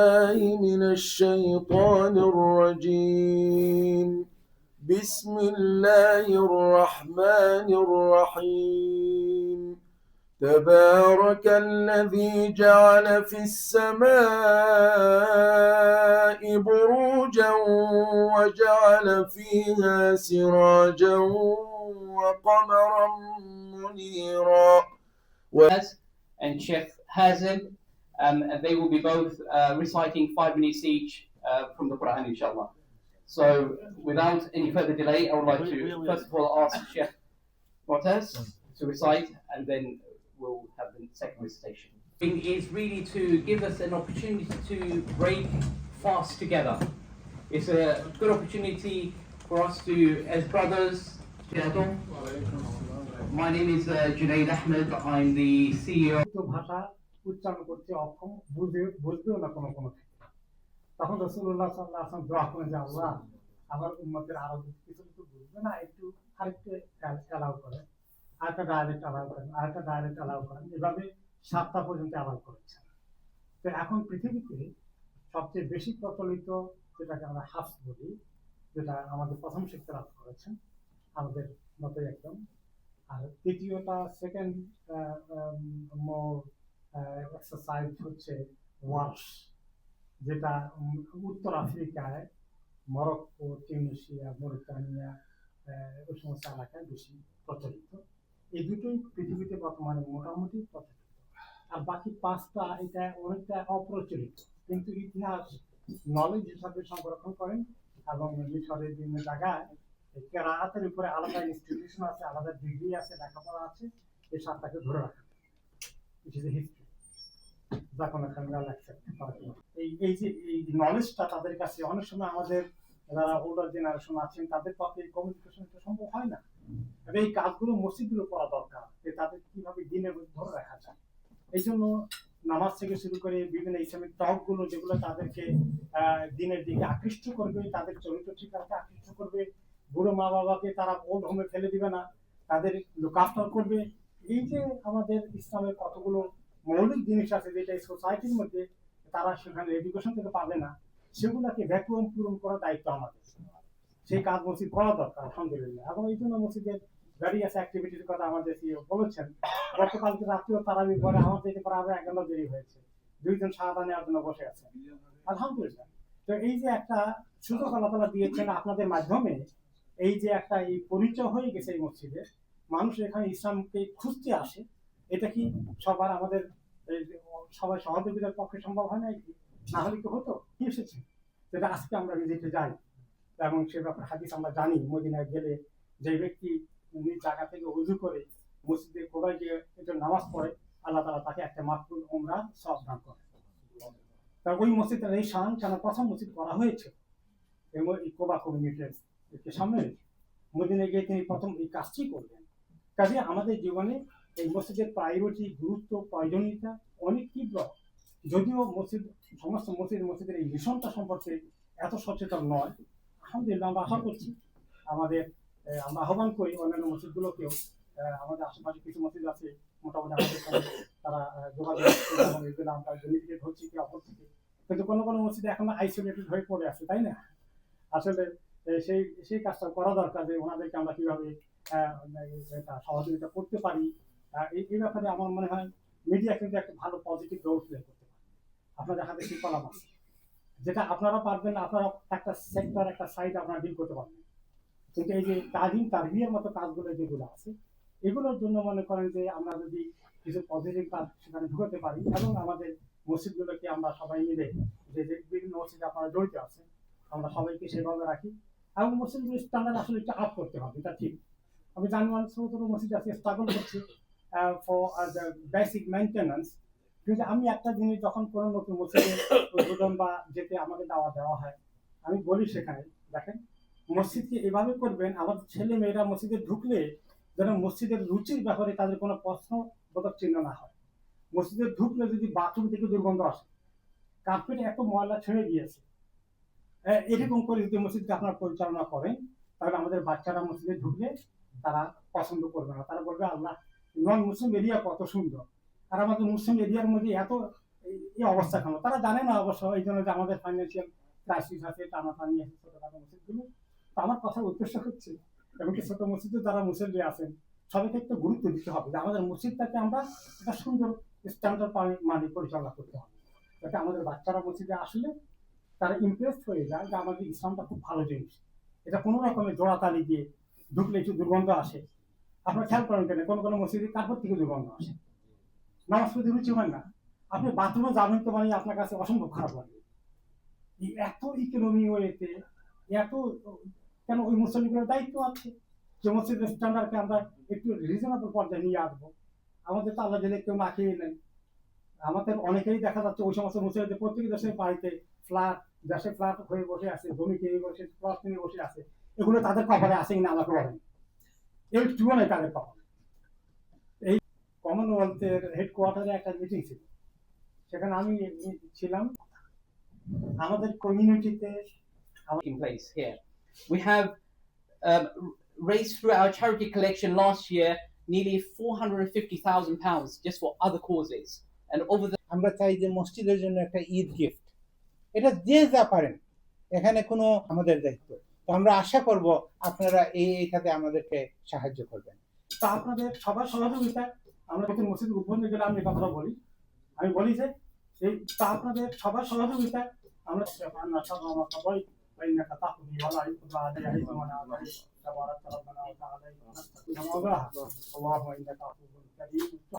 بالله من الشيطان الرجيم بسم الله الرحمن الرحيم تبارك الذي جعل في السماء بروجا وجعل فيها سراجا وقمرا منيرا Has and Sheikh Hazim. Um, and they will be both uh, reciting five minutes each uh, from the Quran, inshallah. So, without any further delay, I would like to first of all ask Sheikh Mortez mm. to recite, and then we'll have the second recitation. Is really to give us an opportunity to break fast together. It's a good opportunity for us to, as brothers, my name is uh, Junaid Ahmed. I'm the CEO. উচ্চারণ করতে অক্ষম বুঝবে বুঝবেও না কোনো কোনো ক্ষেত্রে। তখন রসুল্লাহ সাল্লাহ আসলাম দোয়া করেন যে, আল্লাহ, আমার উন্মতের আরও কিছু কিছু বুঝবে না, একটু আরেকটু অ্যালাউ করেন। আরেকটা ডায়ালেক্ট অ্যালাউ করেন, আরেকটা ডায়ালেক্ট অ্যালাউ করেন। এভাবে সাতটা পর্যন্ত অ্যালাউ করেছেন। তো এখন পৃথিবীতে সবচেয়ে বেশি প্রচলিত যেটাকে আমরা হাফস বলি, যেটা আমাদের প্রথম শিক্ষা লাভ করেছেন, আমাদের মতে একদম। আর তৃতীয়টা সেকেন্ড মোর এক্সারসাইজ হচ্ছে ওয়ার্স যেটা উত্তর আফ্রিকায় মরক্কো টিউনিশিয়া মরিতানিয়া ওই সমস্ত এলাকায় বেশি প্রচলিত। এই দুটোই পৃথিবীতে বর্তমানে মোটামুটি প্রচলিত। আর বাকি পাঁচটা, এটা অনেকটা অপ্রচলিত। কিন্তু ইতিহাস নলেজ হিসাবে সংরক্ষণ করেন এবং মিশরের বিভিন্ন জায়গায় কেরাতের উপরে আলাদা ইনস্টিটিউশন আছে, আলাদা ডিগ্রি আছে, লেখাপড়া আছে, এই সাতটাকে ধরে রাখা হিস্ট্রি যা কোনো খামিয়াল অ্যাকসেপ্ট এই এই যে, এই নলেজটা তাদের কাছে, অনেক সময় আমাদের যারা ওল্ডার জেনারেশন আছেন, তাদের পক্ষে কমিউনিকেশন সম্ভব হয় না। এই কাজগুলো মসজিদগুলো করা দরকার, যে তাদের কীভাবে দিনের ধরে রাখা যায়। এই জন্য নামাজ থেকে শুরু করে বিভিন্ন ইসলামিক টকগুলো যেগুলো তাদেরকে দিনের দিকে আকৃষ্ট করবে, তাদের চরিত্র ঠিক রাখতে আকৃষ্ট করবে। বুড়ো মা বাবাকে তারা ওল্ড হোমে ফেলে দিবে না, তাদের লুক করবে। এই যে আমাদের ইসলামের কতগুলো মৌলিক জিনিস আছে যেটা সোসাইটির মধ্যে তারা সেখানে এডুকেশন থেকে পাবে না, সেগুলোকে ভ্যাকুয়াম পূরণ করার দায়িত্ব আমাদের। সেই কাজ মসজিদ করা দরকার, আলহামদুলিল্লাহ। এবং এই জন্য মসজিদের ভ্যারিয়াস অ্যাক্টিভিটির কথা আমাদের বলেছেন। গতকালকে রাত্রেও তারাবি পরে আমার থেকে প্রায় আরও ঘণ্টা দেরি হয়েছে। দুইজন সাহায্য নেওয়ার জন্য বসে আছে। আলহামদুলিল্লাহ। তো এই যে একটা সুযোগ আল্লাহ দিয়েছেন আপনাদের মাধ্যমে, এই যে একটা এই পরিচয় হয়ে গেছে এই মসজিদে, মানুষ এখানে ইসলামকে খুঁজতে আসে। এটা কি সবার আমাদের সবাই সহযোগিতার পক্ষে সম্ভব হয় না না হলে কি হতো? কি এসেছে? যেটা আজকে আমরা ভিজিটে যাই এবং সে ব্যাপারে হাদিস আমরা জানি। মদিনায় গেলে যে ব্যক্তি নিজ জায়গা থেকে উজু করে মসজিদে কোবাই গিয়ে একজন নামাজ পড়ে, আল্লাহ তালা তাকে একটা মাকবুল ওমরা সব দান করে। তা ওই মসজিদের এই শান, কেন প্রথম মসজিদ করা হয়েছে? এবং এই কোবা কমিউনিটির সামনে। মদিনে গিয়ে তিনি প্রথম এই কাজটি করলেন। কাজে আমাদের জীবনে এই মসজিদের প্রায়োরিটি গুরুত্ব, প্রয়োজনীয়তা অনেক তীব্র যদিও মসজিদ, সমস্ত মসজিদ, মসজিদের এই মিশনটা সম্পর্কে এত সচেতন নয়। আলহামদুলিল্লাহ, আমরা আশা করছি আমাদের আমরা আহ্বান করি অন্যান্য মসজিদগুলোকেও। আমাদের আশেপাশে কিছু মসজিদ আছে, মোটামুটি আমাদের সঙ্গে তারা যোগাযোগ আমরা থেকে ধরছি, কি অপর কিন্তু কোনো কোনো মসজিদে এখনও আইসোলেটেড হয়ে পড়ে আছে, তাই না? আসলে সেই সেই কাজটা করা দরকার যে ওনাদেরকে আমরা কীভাবে সহযোগিতা করতে পারি। এই ব্যাপারে আমার মনে হয় মিডিয়া কিন্তু একটা ভালো পজিটিভ রোল প্লে করতে পারে। আপনাদের হাতে সেই আছে। যেটা আপনারা পারবেন না, আপনারা একটা সেক্টর একটা সাইড আপনারা ডিল করতে পারবেন। কিন্তু এই যে তালিম, তারবিয়ার মতো কাজগুলো যেগুলো আছে, এগুলোর জন্য মনে করেন যে আমরা যদি কিছু পজিটিভ কাজ সেখানে ঢুকাতে পারি এবং আমাদের মসজিদগুলোকে আমরা সবাই মিলে, যে বিভিন্ন মসজিদে আপনারা জড়িত আছেন, আমরা সবাইকে সেভাবে রাখি। এবং মসজিদগুলো স্ট্যান্ডার্ড আসলে একটু আপ করতে হবে, এটা ঠিক। আমি জানি অনেক ছোটো ছোটো মসজিদ আছে স্ট্রাগল করছি। ফর দ্য বেসিক মেনটেন্যান্স কিন্তু আমি একটা জিনিস যখন কোনো নতুন মসজিদে উদ্বোধন বা যেতে আমাকে দাওয়া দেওয়া হয় আমি বলি সেখানে দেখেন মসজিদকে এভাবে করবেন আমাদের ছেলে মেয়েরা মসজিদে ঢুকলে যেন মসজিদের রুচির ব্যাপারে তাদের কোনো প্রশ্ন বোধক চিহ্ন না হয়। মসজিদে ঢুকলে যদি বাথরুম থেকে দুর্গন্ধ আসে কার্পেটে এত ময়লা ছেড়ে আহ, এরকম করে যদি মসজিদকে আপনারা পরিচালনা করেন তাহলে আমাদের বাচ্চারা মসজিদে ঢুকলে তারা পছন্দ করবে না। তারা বলবে আল্লাহ নন মুসলিম এরিয়া কত সুন্দর। আর আমাদের মুসলিম এরিয়ার মধ্যে এত এই- অবস্থা কেন? তারা জানে না অবশ্য এই জন্য যে আমাদের ফাইন্যান্সিয়াল ক্রাইসিস আছে টানাটানি আছে ছোটখাটো মসজিদগুলো তো আমার কথার উদ্দেশ্য হচ্ছে, এবং কি ছোট মসজিদে যারা মুসল্লি আছেন, সবাইকে একটু গুরুত্ব দিতে হবে যে আমাদের মসজিদটাকে আমরা একটা সুন্দর স্ট্যান্ডার্ড মানে পরিচালনা করতে হবে। যাতে আমাদের বাচ্চারা মসজিদে আসলে তারা ইমপ্রেস হয়ে যায় যে আমাদের ইসলামটা খুব ভালো জিনিস। এটা কোনো রকমের জোড়াতালি দিয়ে ঢুকলে একটু দুর্গন্ধ আসে। আপনার খেয়াল করেন কেন? কোনো কোনো মসজিদে তারপর থেকে দুর্গন্ধ আসে। নামাজ পড়তে রুচি হয় না। আপনি বাথরুমে যাবেন তো মানে আপনার কাছে অসম্ভব খারাপ লাগে। এত ইকোনমি ওয়েতে এত, কেন ওই মুসলিমগুলোর দায়িত্ব আছে? যে মসজিদের স্ট্যান্ডার্ডকে আমরা একটু রিজনেবল পর্যায়ে নিয়ে আসব। আমাদের তো আল্লাহ কেউ না খেয়ে নেই আমাদের অনেকেই দেখা যাচ্ছে ওই সমস্ত মুসলিমদের প্রত্যেক দেশের বাড়িতে ফ্ল্যাট দেশে ফ্ল্যাট হয়ে বসে আছে জমি কিনে বসে প্লট কিনে বসে আছে। এগুলো তাদের কপালে আসেই না আমাকে বলেন এই একটুও নেই তাদের কপালে এই কমনওয়েলথের হেডকোয়ার্টারে একটা মিটিং ছিল সেখানে আমি ছিলাম আমাদের কমিউনিটিতে in place here. We have um, raised through our charity collection last year nearly £450,000 just for other causes. And over the আমরা চাই যে মসজিদের জন্য একটা ঈদ গিফট এটা যে যা পারেন এখানে কোনো আমাদের দায়িত্ব তো আমরা আশা করব আপনারা এই এইটাতে আমাদেরকে সাহায্য করবেন তা আপনাদের সবার সহযোগিতা আমরা যখন মসজিদ উদ্বোধনে গেলে আমি এই কথাটা বলি আমি বলি যে এই তা আপনাদের সবার সহযোগিতা আমরা আমরা সবাই সবাই فإنك تقضي ولا يقضى عليك ومن عليك تبارك ربنا وتعالى الله إنك عفو كريم